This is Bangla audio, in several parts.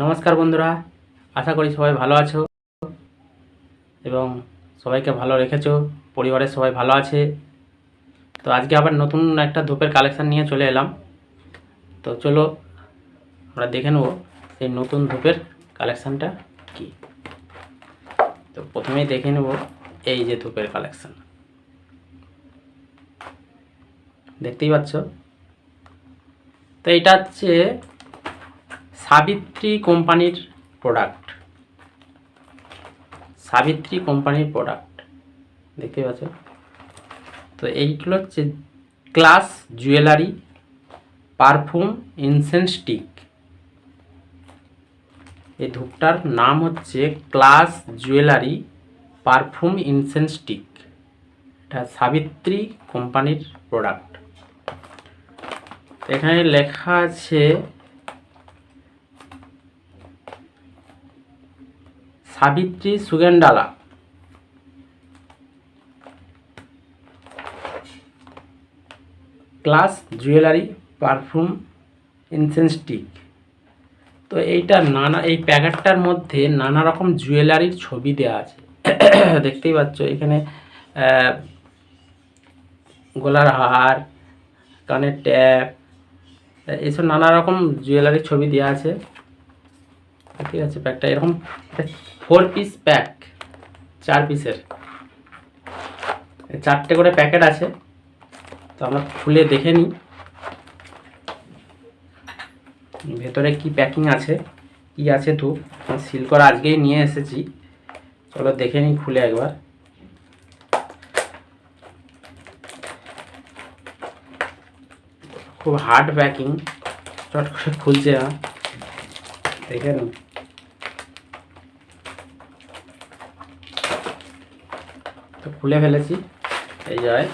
নমস্কার বন্ধুরা, আশা করি সবাই ভালো আছো এবং সবাইকে ভালো রেখেছো, পরিবারের সবাই ভালো আছে। তো আজকে আবার নতুন একটা ধূপের কালেকশান নিয়ে চলে এলাম। তো চলো আমরা দেখে নেব সেই নতুন ধূপের কালেকশানটা কি। তো প্রথমেই দেখে নেব এই যে ধূপের কালেকশান দেখতেই পাচ্ছ? তো এটা হচ্ছে সাবিত্রী কোম্পানির প্রোডাক্ট সাবিত্রী কোম্পানির প্রোডাক্ট দেখতে পাচ্ছ তো এইগুলো হচ্ছে class jewellery perfume incense stick এই ধূপটার নাম হচ্ছে class jewellery perfume incense stick এটা সাবিত্রী কোম্পানির প্রোডাক্ট এখানে লেখা আছে Savitri সুগেন্ডালা। Class, jewellery, perfume incense stick তো এইটা নানা, এই প্যাকেটটার মধ্যে নানা রকম জুয়েলারির ছবি দেওয়া আছে। দেখতেই পাচ্ছ, এখানে গলার হার, কানের ট্যাপ, এইসব নানা রকম জুয়েলারির ছবি দেওয়া আছে। ঠিক আছে, প্যাকটা এরকম ফোর পিস প্যাক, চার পিসের। চারটে করে প্যাকেট আছে, তো আমরা খুলে দেখে নিই। ভেতরে কি প্যাকিং আছে, কি আছে তো সিল করা আজকেই নিয়ে এসেছি। চলো দেখে নিই খুলে একবার। খুব হার্ড প্যাকিং, চট করে খুলছে না। দেখে নিন খুলে ফেলেছি। এই যায়।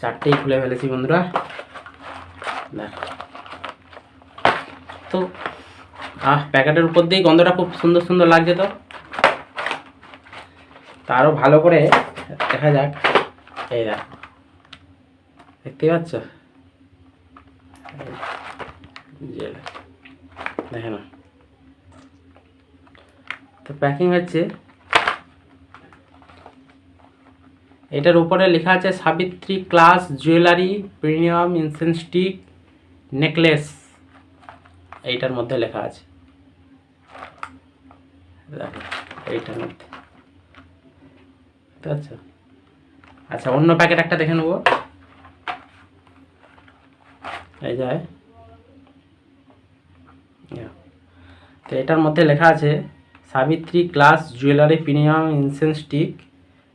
চারটেই খুলে ফেলেছি বন্ধুরা। দেখ। তো, আহ, প্যাকেটের উপর দিয়েই গন্ধটা খুব সুন্দর সুন্দর লাগছে তো। তা আরও ভালো করে দেখা যাক। এই দেখ। দেখতে পাচ্ছ? দেখে না প্যাকিং হচ্ছে। এটার উপরে লেখা আছে, Savitri class, jewellery, premium incense stick, necklace. এইটার মধ্যে লেখা আছে। এইটার মধ্যে। পারছ? আচ্ছা অন্য প্যাকেট একটা দেখে নেব। এই যায়. তো এটার মধ্যে লেখা আছে Savitri class jewellery premium incense stick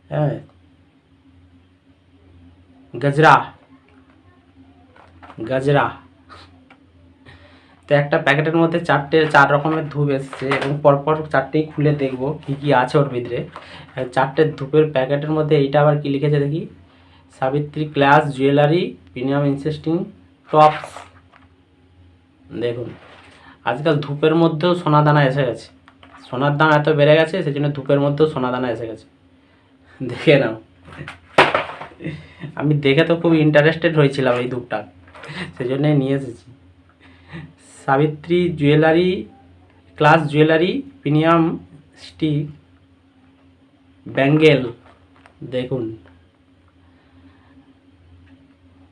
হ্যাঁ গজরা গজরা। তো একটা প্যাকেটের মধ্যে চারটে, চার রকমের ধূপ এসছে এবং পরপর চারটেই খুলে দেখব কী কী আছে ওর ভিতরে। চারটে ধূপের প্যাকেটের মধ্যে এইটা আবার কি লিখেছে দেখি? Savitri class jewellery premium ইনসেস্টিং tops. দেখুন, আজকাল ধূপের মধ্যেও সোনা দানা এসে গেছে। সোনার দাম এত বেড়ে গেছে সেই জন্য ধূপের মধ্যেও সোনা দানা এসে গেছে। দেখে নাও। আমি দেখে তো খুব ইন্টারেস্টেড হয়েছিলাম এই ধূপটা। সেই জন্যে নিয়ে এসেছি। Savitri jewellery class jewellery premium stick bangle দেখুন।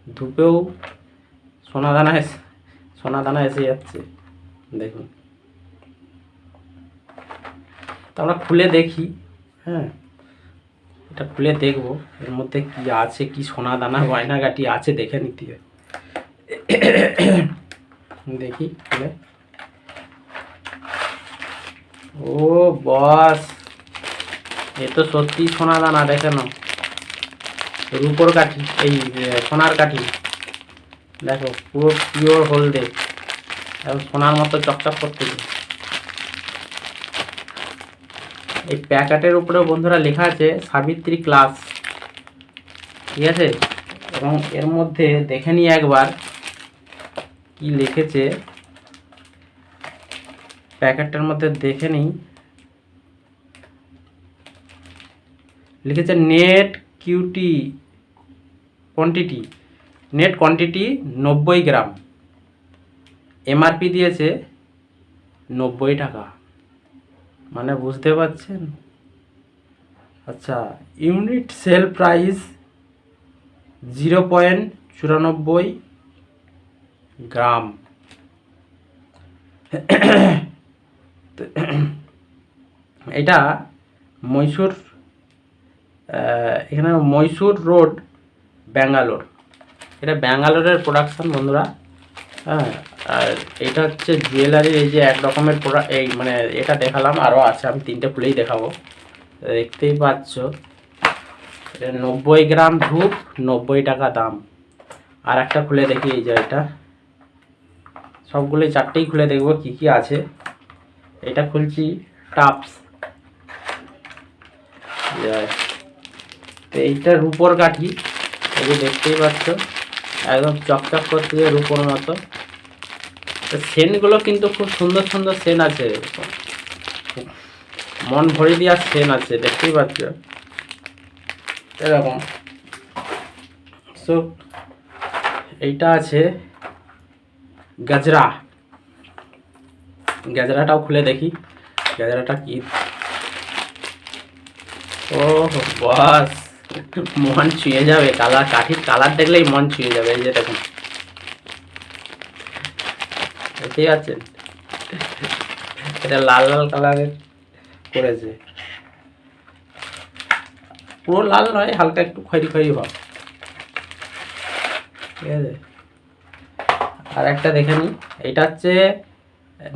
ধূপেও সোনা দানা এসে, সোনা দানা এসে যাচ্ছে। দেখুন। তো আমরা খুলে দেখি। হ্যাঁ। এটা খুলে দেখব। এর মধ্যে কি আছে কি সোনা দানা গয়নাগাটি আছে দেখে নিতে। হবে দেখি খুলে। ও বস এ তো সত্যি সোনা দানা দেখে নাও। রূপোর কাঠি এই সোনার কাঠি। দেখো পুরো পিওর হলদে। এবং সোনার মতো চকচক করতেছে এই প্যাকেটের উপরে বন্ধুরা লেখা আছে, সাবিত্রী ক্লাস। ঠিক আছে? এবং এর মধ্যে দেখে নিই একবার কি লিখেছে। প্যাকেটটার মধ্যে দেখে নিই। লিখেছে, net QT quantity net quantity নব্বই গ্রাম। এমআরপি দিয়েছে নব্বই টাকা। মানে বুঝতে পারছেন? আচ্ছা unit sale price zero point চুরানব্বই গ্রাম। এটা মহীশূর আহ, এখানে মহীশূর রোড ব্যাঙ্গালোর। এটা ব্যাঙ্গালোরের প্রোডাকশন বন্ধুরা। হ্যাঁ আর এটা হচ্ছে জুয়েলারির এই যে এক রকমের প্রোডাক্ট এই মানে এটা দেখালাম আরও আছে, আমি তিনটে খুলেই দেখাবো। দেখতেই পাচ্ছ নব্বই গ্রাম ধূপ, নব্বই টাকা দাম। আর একটা খুলে দেখি এই যে এটা। সবগুলোই চারটেই খুলে দেখব, কি কি আছে। এটা খুলছি টাপস তো এইটা রূপোর কাঠি, এই যে দেখতেই পাচ্ছ। একদম চকচক করছে রূপোর মতো। তো সেন্টগুলো কিন্তু খুব সুন্দর সুন্দর সেন্ট আছে। মন ভরে দেওয়ার সেন আছে, দেখতেই পাচ্ছ? এরকম। সো এইটা আছে গাজরা। গাজরাটাও খুলে দেখি, গাজরাটা কি? ও বাস। মন ছুঁয়ে যাবে, কালার, কাঠির কালার দেখলেই মন ছুঁয়ে যাবে, এই যে দেখুন। ঠিক আছে। এটা লাল লাল কালারের করেছে পুরো লাল নয়, হালকা একটু খয়েরি খয়েরি ভাব। ঠিক আছে? আর একটা দেখে নিই। এটা হচ্ছে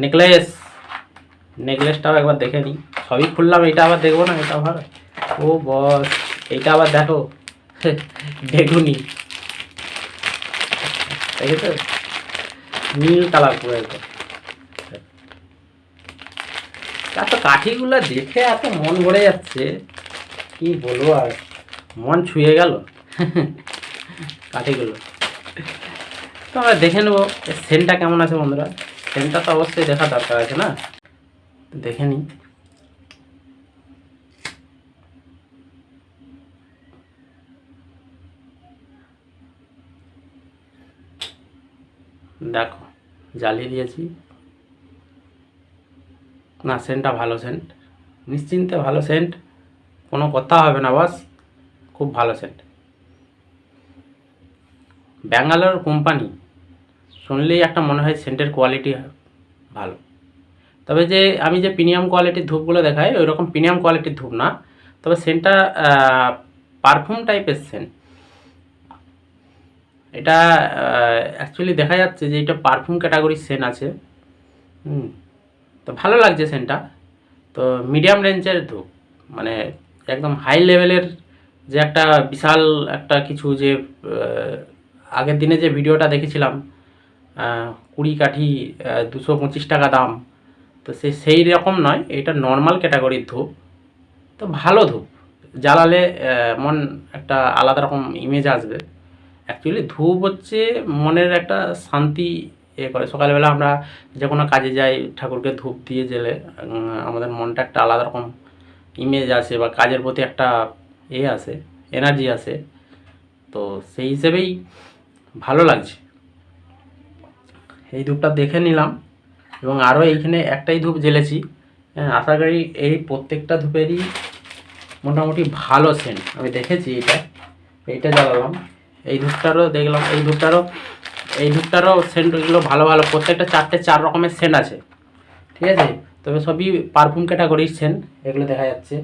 নেকলেস। নেকলেসটাও একবার দেখে নিই। সবই খুললাম এটা আবার দেখব না, এটা ভালো ও বস। এইটা আবার দেখো। বেগুনি। দেখেছ? নীল কালার পুরো একদম এত কাঠিগুলো দেখে এত মন ভরে যাচ্ছে, কি বলব আর? মন ছুঁয়ে গেল। কাঠিগুলো। তো আমরা দেখে নেব এর সেন্টটা কেমন আছে বন্ধুরা। সেন্টটা তো অবশ্যই দেখা দরকার আছে না? দেখে নিই। দেখো, জ্বালিয়ে দিয়েছি। না, সেন্টটা ভালো সেন্ট। নিশ্চিন্তে ভালো সেন্ট, কোনো কথা হবে না বাস খুব ভালো সেন্ট। ব্যাঙ্গালোর কোম্পানি, শুনলেই একটা মনে হয় সেন্টের কোয়ালিটি ভালো। তবে যে আমি যে প্রিমিয়াম কোয়ালিটির ধূপগুলো দেখাই ওই রকম প্রিমিয়াম কোয়ালিটির ধূপ না। তবে সেন্টটা পারফিউম টাইপের সেন্ট। এটা অ্যাকচুয়ালি দেখা যাচ্ছে যে এটা পারফিউম ক্যাটাগরির সেন্ট আছে। হুম, তো ভালো লাগছে সেনটা তো মিডিয়াম রেঞ্জের ধূপ মানে একদম হাই লেভেলের যে একটা বিশাল একটা কিছু যে আগের দিনে যে ভিডিওটা দেখেছিলাম কুড়ি কাঠি দুশো পঁচিশ টাকা দাম। তো সে সেই রকম নয়, এটা নর্মাল ক্যাটাগরির ধূপ। তো ভালো ধূপ, জ্বালালে মন একটা আলাদা রকম ইমেজ আসবে। অ্যাকচুয়ালি ধূপ হচ্ছে মনের একটা শান্তি এ করে। সকালবেলা আমরা যে কোনো কাজে যাই ঠাকুরকে ধূপ দিয়ে জেলে আমাদের মনটা একটা আলাদা রকম ইমেজ আসে বা কাজের প্রতি একটা এ আসে এনার্জি আসে। তো সেই হিসেবেই ভালো লাগছে। এই ধূপটা দেখে নিলাম এবং আরও এইখানে একটাই ধূপ জ্বেলেছি। হ্যাঁ, আশা করি এই প্রত্যেকটা ধূপেরই মোটামুটি ভালো সেন্ট আমি দেখেছি এটা এইটা জ্বালালাম। এই ধূপটারও দেখলাম, এই ধূপটারও এই ধূপটারও সেন্টগুলো ভালো ভালো, প্রত্যেকটা চারটে চার রকমের সেন্ট আছে। ঠিক আছে? তবে সবই পারফিউম ক্যাটাগরির সেন্ট এগুলো দেখা যাচ্ছে।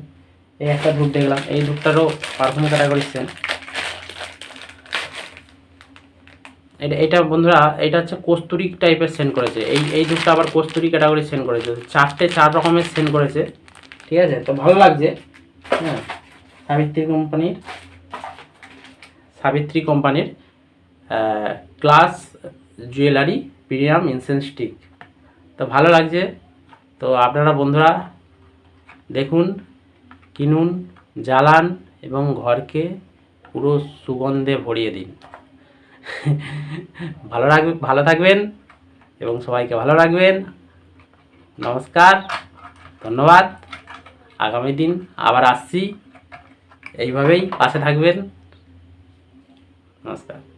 এই একটা ধূপ দেখলাম, এই ধূপটারও পারফিউম ক্যাটাগরির সেন্ট এটা এটা বন্ধুরা, এটা হচ্ছে কস্তুরি টাইপের সেন্ড করেছে। এই এই ধূপটা আবার কস্তুরি ক্যাটাগরি সেন্ড করেছে। চারটে চার রকমের সেন্ড করেছে। ঠিক আছে? তো ভালো লাগছে হ্যাঁ? সাবিত্রী কোম্পানির সাবিত্রী কোম্পানির class jewellery premium incense stick. তো ভালো লাগছে। তো আপনারা বন্ধুরা দেখুন, কিনুন, জ্বালান এবং ঘরকে পুরো সুগন্ধে ভরিয়ে দিন। ভালো রাখবে, ভালো থাকবেন এবং সবাইকে ভালো রাখবেন। নমস্কার, ধন্যবাদ। আগামী দিন আবার আসছি। এইভাবেই পাশে থাকবেন। নমস্কার